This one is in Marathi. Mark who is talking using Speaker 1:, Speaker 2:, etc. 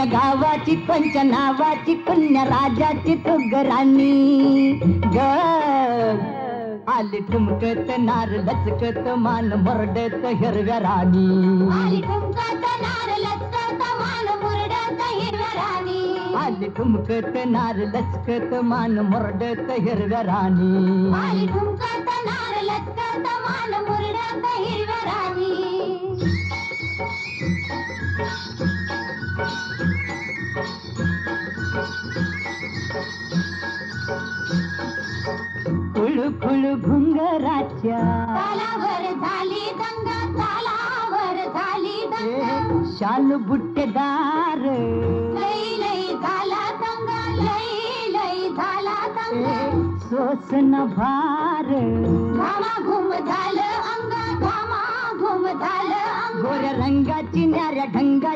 Speaker 1: पुण्य गावाची पंच नावाची पुण्य राजाची तू राणी. ग आली ठुमकत नार लचकत मान मरडत हिरव्या राणी.
Speaker 2: आली ठुमकत नार लचकत मान मुरडत हिरव्या राणी. राणी
Speaker 1: खुळ घुंगराच्या.
Speaker 2: तालावर झाली दंग तालावर झाली दंग.
Speaker 1: शाल बुट्टेदार.
Speaker 2: लई लई झाला दंग लई लई झाला दंग.
Speaker 1: सोसन भार.
Speaker 2: घामा घुम झालं अंग घामा घुम झालं अंग.
Speaker 1: गोऱ्या रंगाची न्याऱ्या ढंगाची.